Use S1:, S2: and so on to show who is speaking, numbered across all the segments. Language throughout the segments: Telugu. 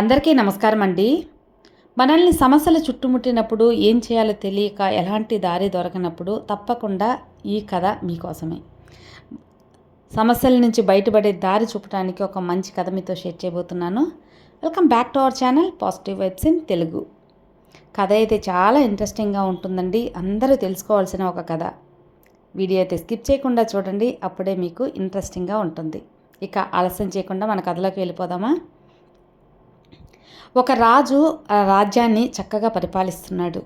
S1: అందరికీ నమస్కారం అండి మనల్ని సమస్యలు చుట్టుముట్టినప్పుడు ఏం చేయాలో తెలియక ఎలాంటి దారి దొరకనప్పుడు తప్పకుండా ఈ కథ మీకోసమే. సమస్యల నుంచి బయటపడే దారి చూపడానికి ఒక మంచి కథ మీతో షేర్ చేయబోతున్నాను. Welcome back to our channel positive vibes in Telugu. కథ అయితే చాలా ఇంట్రెస్టింగ్గా ఉంటుందండి. అందరూ తెలుసుకోవాల్సిన ఒక కథ. వీడియో అయితే స్కిప్ చేయకుండా చూడండి. అప్పుడే మీకు ఇంట్రెస్టింగ్గా ఉంటుంది. ఇక ఆలస్యం చేయకుండా మన కథలోకి వెళ్ళిపోదామా? ఒక రాజు ఆ రాజ్యాన్ని చక్కగా పరిపాలిస్తున్నాడు.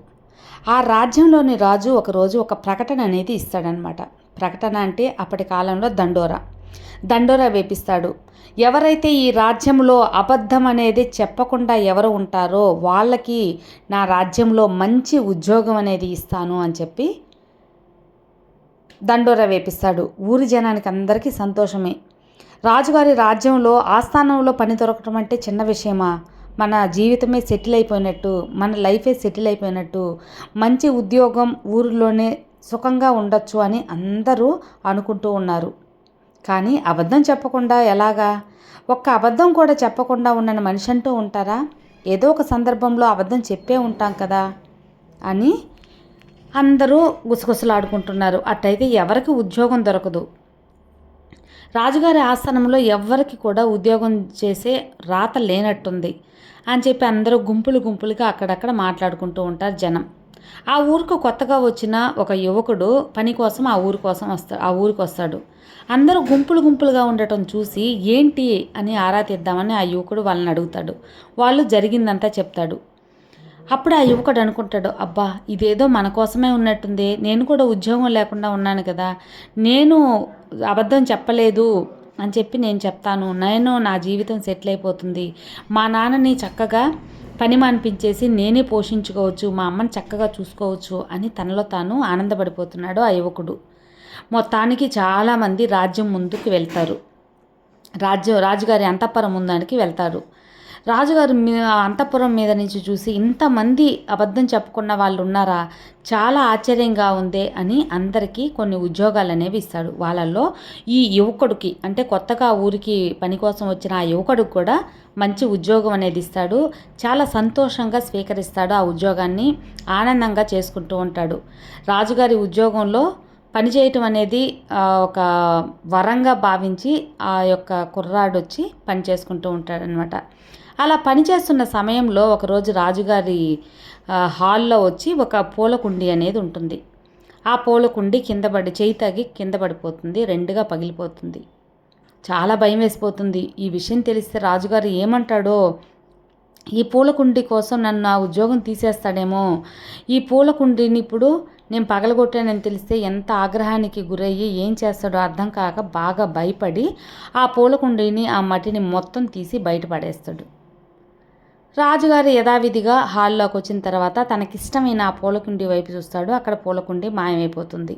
S1: ఆ రాజ్యంలోని రాజు ఒకరోజు ఒక ప్రకటన అనేది ఇస్తాడనమాట ప్రకటన అంటే అప్పటి కాలంలో దండోరా. దండోరా వేపిస్తాడు. ఎవరైతే ఈ రాజ్యంలో అబద్ధం అనేది చెప్పకుండా ఎవరు ఉంటారో వాళ్ళకి నా రాజ్యంలో మంచి ఉద్యోగం అనేది ఇస్తాను అని చెప్పి దండోరా వేపిస్తాడు. ఊరి జనానికి అందరికీ సంతోషమే. రాజుగారి రాజ్యంలో ఆస్థానంలో పని దొరకటం అంటే చిన్న విషయమా? మన జీవితమే సెటిల్ అయిపోయినట్టు మన లైఫే సెటిల్ అయిపోయినట్టు మంచి ఉద్యోగం ఊరిలోనే సుఖంగా ఉండొచ్చు అని అందరూ అనుకుంటూ ఉన్నారు. కానీ అబద్ధం చెప్పకుండా ఎలాగా? ఒక్క అబద్ధం కూడా చెప్పకుండా ఉన్న మనిషి అంటూ ఉంటారా? ఏదో ఒక సందర్భంలో అబద్ధం చెప్పే ఉంటాం కదా అని అందరూ గుసగుసలాడుకుంటున్నారు. అట్టయితే ఎవరికి ఉద్యోగం దొరకదు. రాజుగారి ఆస్థానంలో ఎవ్వరికి కూడా ఉద్యోగం చేసే రాత లేనట్టుంది అని చెప్పి అందరూ గుంపులు గుంపులుగా అక్కడక్కడ మాట్లాడుకుంటూ ఉంటారు జనం. ఆ ఊరికి కొత్తగా వచ్చిన ఒక యువకుడు పని కోసం ఆ ఊరి కోసం వస్తా ఆ ఊరికి వస్తాడు. అందరూ గుంపులు గుంపులుగా ఉండటం చూసి ఏంటి అని ఆరా తీద్దామని ఆ యువకుడు వాళ్ళని అడుగుతాడు. వాళ్ళు జరిగిందంతా చెప్తాడు. అప్పుడు ఆ యువకుడు అనుకుంటాడు అబ్బా ఇదేదో మన కోసమే ఉన్నట్టుంది. నేను కూడా ఉద్యోగం లేకుండా ఉన్నాను కదా. నేను అబద్ధం చెప్పలేదు అని చెప్పి నేను చెప్తాను. నేను నా జీవితం సెటిల్ అయిపోతుంది. మా నాన్నని చక్కగా పని మానిపించేసి నేనే పోషించుకోవచ్చు. మా అమ్మని చక్కగా చూసుకోవచ్చు అని తనలో తాను ఆనందపడిపోతున్నాడు ఆ యువకుడు. మొత్తానికి చాలామంది రాజ్యం ముందుకు వెళ్తారు. రాజ్యం రాజుగారి అంతఃపురం ముందానికి వెళ్తారు. రాజుగారు మీ అంతఃపురం మీద నుంచి చూసి ఇంతమంది అబద్ధం చెప్పుకున్న వాళ్ళు ఉన్నారా? చాలా ఆశ్చర్యంగా ఉందే అని అందరికీ కొన్ని ఉద్యోగాలు అనేవి ఇస్తాడు. వాళ్ళల్లో ఈ యువకుడికి అంటే కొత్తగా ఊరికి పని కోసం వచ్చిన ఆ యువకుడికి కూడా మంచి ఉద్యోగం అనేది ఇస్తాడు. చాలా సంతోషంగా స్వీకరిస్తాడు ఆ ఉద్యోగాన్ని ఆనందంగా చేసుకుంటూ ఉంటాడు. రాజుగారి ఉద్యోగంలో పనిచేయటం అనేది ఒక వరంగా భావించి ఆ యొక్క కుర్రాడు వచ్చి పని చేసుకుంటూ ఉంటాడనమాట అలా పనిచేస్తున్న సమయంలో ఒకరోజు రాజుగారి హాల్లో వచ్చి ఒక పూలకుండి అనేది ఉంటుంది. ఆ పూలకుండి కింద పడి చేయి తగి కింద పడిపోతుంది రెండుగా పగిలిపోతుంది. చాలా భయం వేసిపోతుంది. ఈ విషయం తెలిస్తే రాజుగారు ఏమంటాడో ఈ పూలకుండి కోసం నన్ను ఆ ఉద్యోగం తీసేస్తాడేమో. ఈ పూలకుండిని ఇప్పుడు నేను పగలగొట్టానని తెలిస్తే ఎంత ఆగ్రహానికి గురయ్యి ఏం చేస్తాడో అర్థం కాక బాగా భయపడి ఆ పూలకుండిని ఆ మట్టిని మొత్తం తీసి బయటపడేస్తాడు రాజుగారు యథావిధిగా హాల్లోకి వచ్చిన తర్వాత తనకిష్టమైన ఆ పూలకుండి వైపు చూస్తాడు. అక్కడ పూలకుండి మాయమైపోతుంది.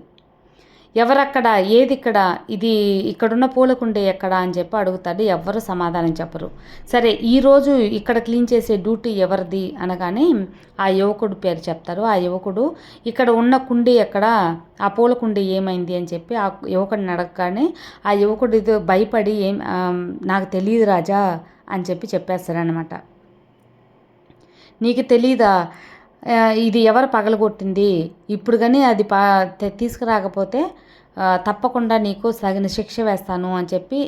S1: ఎవరక్కడ ఏది ఇక్కడ ఇది ఇక్కడున్న పూలకుండి ఎక్కడ అని చెప్పి అడుగుతాడు. ఎవ్వరు సమాధానం చెప్పరు. సరే ఈరోజు ఇక్కడ క్లీన్ చేసే డ్యూటీ ఎవరిది అనగానే ఆ యువకుడు పేరు చెప్తారు. ఆ యువకుడు ఇక్కడ ఉన్న కుండి ఎక్కడ ఆ పూలకుండి ఏమైంది అని చెప్పి ఆ యువకుడిని అడగగానే ఆ యువకుడు ఇది భయపడి ఏం నాకు తెలియదు రాజా అని చెప్పి చెప్పేస్తారనమాట నీకు తెలీదా? ఇది ఎవరు పగలగొట్టింది? ఇప్పుడు కానీ అది పా తీసుకురాకపోతే తప్పకుండా నీకు తగిన శిక్ష వేస్తాను అని చెప్పి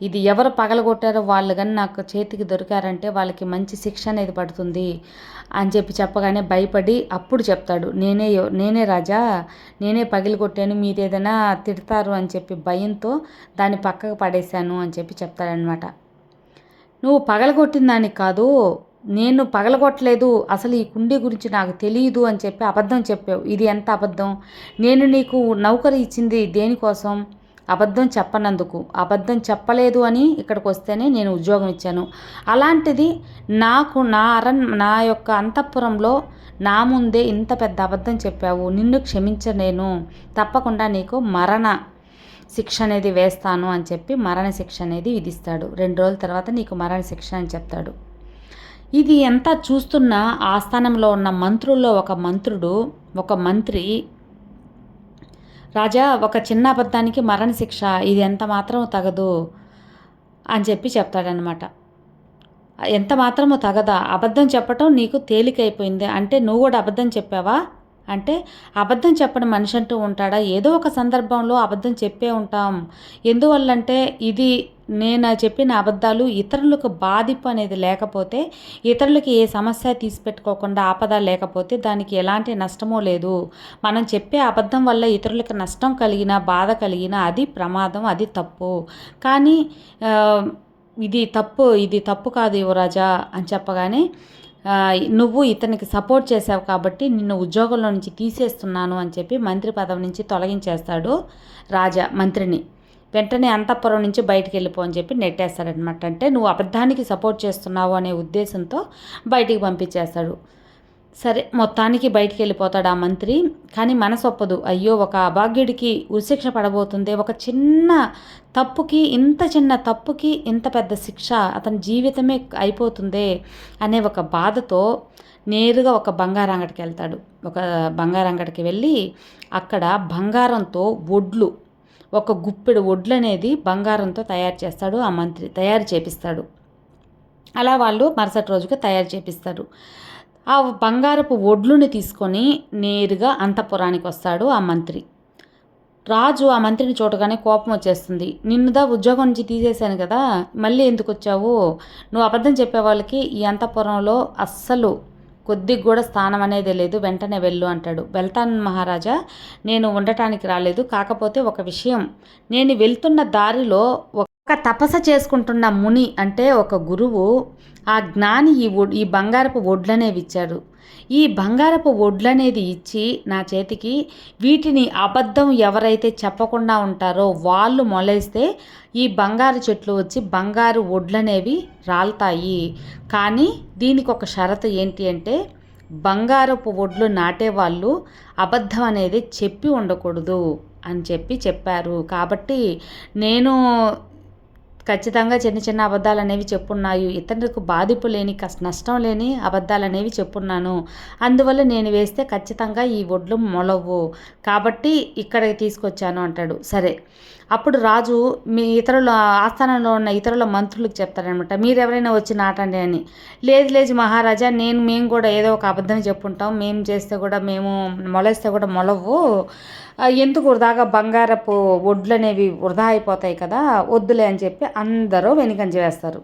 S1: ఇది ఎవరు పగలగొట్టారో వాళ్ళు కానీ నాకు చేతికి దొరికారంటే వాళ్ళకి మంచి శిక్ష అనేది పడుతుంది అని చెప్పి చెప్పగానే భయపడి అప్పుడు చెప్తాడు. నేనే నేనే రాజా నేనే పగిలిగొట్టాను మీరు ఏదైనా తిడతారు అని చెప్పి భయంతో దాన్ని పక్కకు పడేశాను అని చెప్పి చెప్తాడనమాట నువ్వు పగలగొట్టిన దానికి కాదు నేను పగలగొట్టలేదు అసలు ఈ కుండీ గురించి నాకు తెలియదు అని చెప్పి అబద్ధం చెప్పావు. ఇది ఎంత అబద్ధం? నేను నీకు నౌకరి ఇచ్చింది దేనికోసం? అబద్ధం చెప్పనందుకు. అబద్ధం చెప్పలేదు అని ఇక్కడికి వస్తేనే నేను ఉద్యోగం ఇచ్చాను. అలాంటిది నాకు నా అరణ్ నా యొక్క అంతఃపురంలో నా ముందే ఇంత పెద్ద అబద్ధం చెప్పావు. నిన్ను క్షమించలేను తప్పకుండా నీకు మరణ శిక్ష అనేది వేస్తాను అని చెప్పి మరణ శిక్ష అనేది విధిస్తాడు. రెండు రోజుల తర్వాత నీకు మరణ శిక్ష అని చెప్తాడు. ఇది ఎంత చూస్తున్న ఆస్థానంలో ఉన్న మంత్రుల్లో ఒక మంత్రుడు ఒక మంత్రి. రాజా ఒక చిన్న అబద్ధానికి మరణశిక్ష ఇది ఎంత మాత్రం తగదు అని చెప్పి చెప్తాడనమాట ఎంత మాత్రమో తగదా? అబద్ధం చెప్పటం నీకు తేలికైపోయింది. అంటే నువ్వు కూడా అబద్ధం చెప్పావా? అంటే అబద్ధం చెప్పని మనిషి అంటూ ఉంటాడా? ఏదో ఒక సందర్భంలో అబద్ధం చెప్పే ఉంటాం. ఎందువల్లంటే ఇది నేను చెప్పిన అబద్ధాలు ఇతరులకు బాధింపు అనేది లేకపోతే ఇతరులకి ఏ సమస్య తీసిపెట్టుకోకుండా ఆపద లేకపోతే దానికి ఎలాంటి నష్టమో లేదు. మనం చెప్పే అబద్ధం వల్ల ఇతరులకు నష్టం కలిగినా బాధ కలిగిన అది ప్రమాదం అది తప్పు. కానీ ఇది తప్పు ఇది తప్పు కాదు యువరాజా అని చెప్పగానే నువ్వు ఇతనికి సపోర్ట్ చేసావు కాబట్టి నిన్ను ఉద్యోగంలో నుంచి తీసేస్తున్నాను అని చెప్పి మంత్రి పదవి నుంచి తొలగించేస్తాడు రాజా మంత్రిని. వెంటనే అంతఃపురం నుంచి బయటికి వెళ్ళిపో అని చెప్పి నెట్టేస్తాడనమాట అంటే నువ్వు అబద్ధానికి సపోర్ట్ చేస్తున్నావు అనే ఉద్దేశంతో బయటికి పంపించేస్తాడు. సరే మొత్తానికి బయటికి వెళ్ళిపోతాడు ఆ మంత్రి. కానీ మనసు ఒప్పదు అయ్యో ఒక అభాగ్యుడికి ఉరిశిక్ష పడబోతుంది ఒక చిన్న తప్పుకి ఇంత చిన్న తప్పుకి ఇంత పెద్ద శిక్ష అతని జీవితమే అయిపోతుందే అనే ఒక బాధతో నేరుగా ఒక బంగారం అంగడికి వెళ్తాడు. ఒక బంగారం అంగడికి వెళ్ళి అక్కడ బంగారంతో వడ్లు ఒక గుప్పెడు వడ్లు అనేది బంగారంతో తయారు చేస్తాడు ఆ మంత్రి తయారు చేపిస్తాడు. అలా వాళ్ళు మరుసటి రోజుకి తయారు చేపిస్తారు. ఆ బంగారపు ఒడ్లుని తీసుకొని నేరుగా అంతఃపురానికి వస్తాడు ఆ మంత్రి. రాజు ఆ మంత్రిని చూడగానే కోపం వచ్చేస్తుంది. నిన్నుదా ఉద్యోగం నుంచి తీసేశాను కదా మళ్ళీ ఎందుకు వచ్చావు? నువ్వు అబద్ధం చెప్పే వాళ్ళకి ఈ అంతఃపురంలో అస్సలు కొద్దిగా కూడా స్థానం అనేది లేదు. వెంటనే వెళ్ళు అంటాడు. వెళ్తాను మహారాజా నేను ఉండటానికి రాలేదు. కాకపోతే ఒక విషయం నేను వెళ్తున్న దారిలో ఒక తపస్సు చేసుకుంటున్న ముని అంటే ఒక గురువు ఆ జ్ఞాని ఈ ఈ బంగారపు వడ్లనేవి ఇచ్చాడు. ఈ బంగారపు వడ్లనేది ఇచ్చి నా చేతికి వీటిని అబద్ధం ఎవరైతే చెప్పకుండా ఉంటారో వాళ్ళు మొలేస్తే ఈ బంగారు చెట్లు వచ్చి బంగారు వడ్లనేవి రాలుతాయి. కానీ దీనికి ఒక షరతు ఏంటి అంటే బంగారపు ఒడ్లు నాటేవాళ్ళు అబద్ధం అనేది చెప్పి ఉండకూడదు అని చెప్పి చెప్పారు. కాబట్టి నేను ఖచ్చితంగా చిన్న చిన్న అబద్ధాలు అనేవి చెప్పున్నాయి. ఇతరులకు బాధింపు లేని కష్ట నష్టం లేని అబద్ధాలు అనేవి చెప్పున్నాను. అందువల్ల నేను వేస్తే ఖచ్చితంగా ఈ ఒడ్లు మొలవు. కాబట్టి ఇక్కడికి తీసుకొచ్చాను అంటాడు. సరే. అప్పుడు రాజు మీ ఇతరుల ఆస్థానంలో ఉన్న ఇతరుల మంత్రులకు చెప్తారనమాట మీరు ఎవరైనా వచ్చి నాటండి అని. లేదు లేదు మహారాజా నేను మేము కూడా ఏదో ఒక అబద్ధం చెప్పుంటాం. మేము చేస్తే కూడా మేము మొలేస్తే కూడా మొలవు. ఎందుకు వృధాగా బంగారపు ఒడ్లు అనేవి వృధా అయిపోతాయి కదా వద్దులే అని చెప్పి అందరూ వెనుకంజ వేస్తారు.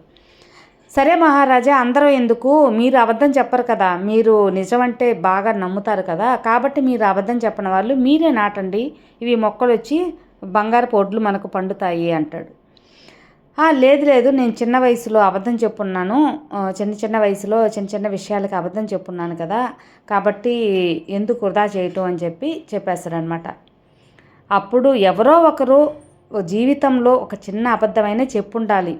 S1: సరే మహారాజా అందరూ ఎందుకు? మీరు అబద్ధం చెప్పరు కదా. మీరు నిజమంటే బాగా నమ్ముతారు కదా. కాబట్టి మీరు అబద్ధం చెప్పని వాళ్ళు మీరే నాటండి. ఇవి మొక్కలు వచ్చి బంగారపు ఒడ్లు మనకు పండుతాయి అంటాడు. లేదు లేదు నేను చిన్న వయసులో అబద్ధం చెప్పున్నాను. చిన్న చిన్న వయసులో చిన్న చిన్న విషయాలకి అబద్ధం చెప్పున్నాను కదా. కాబట్టి ఎందుకు వృధా చేయటం అని చెప్పి చెప్పేస్తారనమాట అప్పుడు ఎవరో ఒకరు జీవితంలో ఒక చిన్న అబద్ధమైన చెప్పుండాలి.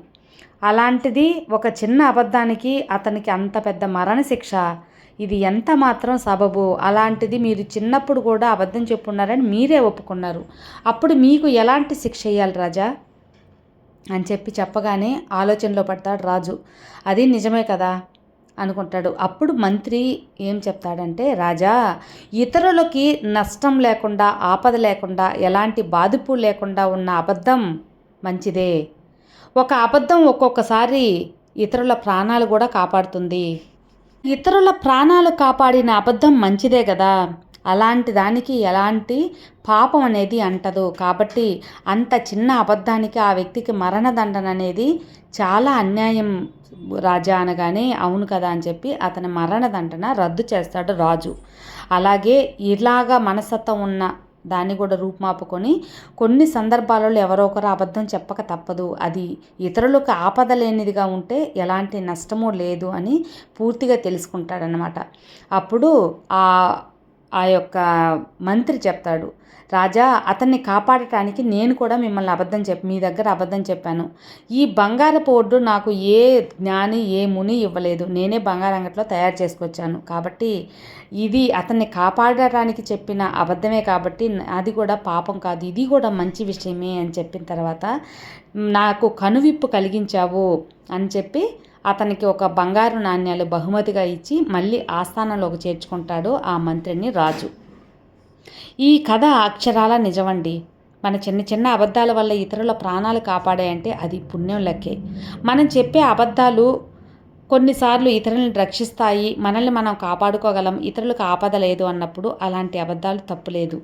S1: అలాంటిది ఒక చిన్న అబద్ధానికి అతనికి అంత పెద్ద మరణశిక్ష. ఇది ఎంత మాత్రం సబబు? అలాంటిది మీరు చిన్నప్పుడు కూడా అబద్ధం చెప్పున్నారని మీరే ఒప్పుకున్నారు. అప్పుడు మీకు ఎలాంటి శిక్ష వేయాలి రాజా? అని చెప్పి చెప్పగానే ఆలోచనలో పడతాడు రాజు. అది నిజమే కదా? అనుకుంటాడు. అప్పుడు మంత్రి ఏం చెప్తాడంటే రాజా ఇతరులకి నష్టం లేకుండా ఆపద లేకుండా ఎలాంటి బాధిపు లేకుండా ఉన్న అబద్ధం మంచిదే. ఒక అబద్ధం ఒక్కొక్కసారి ఇతరుల ప్రాణాలు కూడా కాపాడుతుంది. ఇతరుల ప్రాణాలు కాపాడిన అబద్ధం మంచిదే కదా. అలాంటి దానికి ఎలాంటి పాపం అనేది అంటదు. కాబట్టి అంత చిన్న అబద్ధానికి ఆ వ్యక్తికి మరణదండన అనేది చాలా అన్యాయం రాజా అనగానే అవును కదా అని చెప్పి అతని మరణదంటన రద్దు చేస్తాడు రాజు. అలాగే ఇలాగా మనస్తత్వం ఉన్న దాన్ని కూడా రూపుమాపుకొని కొన్ని సందర్భాలలో ఎవరో ఒకరు అబద్ధం చెప్పక తప్పదు. అది ఇతరులకు ఆపద లేనిదిగా ఉంటే ఎలాంటి నష్టము లేదు అని పూర్తిగా తెలుసుకుంటాడనమాట అప్పుడు ఆ ఆ యొక్క మంత్రి చెప్తాడు రాజా అతన్ని కాపాడటానికి నేను కూడా మిమ్మల్ని అబద్ధం చెప్పి మీ దగ్గర అబద్ధం చెప్పాను. ఈ బంగారపు ఒడ్డు నాకు ఏ జ్ఞాని ఏ ముని ఇవ్వలేదు. నేనే బంగారంగట్లో తయారు చేసుకొచ్చాను. కాబట్టి ఇది అతన్ని కాపాడటానికి చెప్పిన అబద్ధమే కాబట్టి అది కూడా పాపం కాదు. ఇది కూడా మంచి విషయమే అని చెప్పిన తర్వాత నాకు కనువిప్పు కలిగించావు అని చెప్పి అతనికి ఒక బంగారు నాణ్యాలు బహుమతిగా ఇచ్చి మళ్ళీ ఆస్థానంలోకి చేర్చుకుంటాడు ఆ మంత్రిని రాజు. ఈ కథ అక్షరాల నిజమండి. మన చిన్న చిన్న అబద్ధాల వల్ల ఇతరుల ప్రాణాలు కాపాడాయంటే అది పుణ్యం లెక్కే. మనం చెప్పే అబద్ధాలు కొన్నిసార్లు ఇతరులను రక్షిస్తాయి మనల్ని మనం కాపాడుకోగలం ఇతరులకు ఆపద లేదు అన్నప్పుడు అలాంటి అబద్ధాలు తప్పులేదు.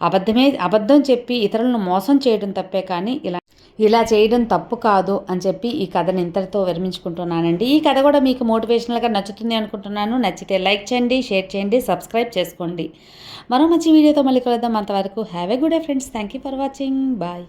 S1: అబద్ధమే అబద్ధం చెప్పి ఇతరులను మోసం చేయడం తప్పే కానీ ఇలా ఇలా చేయడం తప్పు కాదు అని చెప్పి ఈ కథని ఇంతటితో విరమించుకుంటున్నానండి. ఈ కథ కూడా మీకు మోటివేషనల్గా నచ్చుతుంది అనుకుంటున్నాను. నచ్చితే లైక్ చేయండి షేర్ చేయండి సబ్స్క్రైబ్ చేసుకోండి. మరో మంచి వీడియోతో మళ్ళీ కలుద్దాం. అంతవరకు have a good day friends. Thank you for watching. Bye.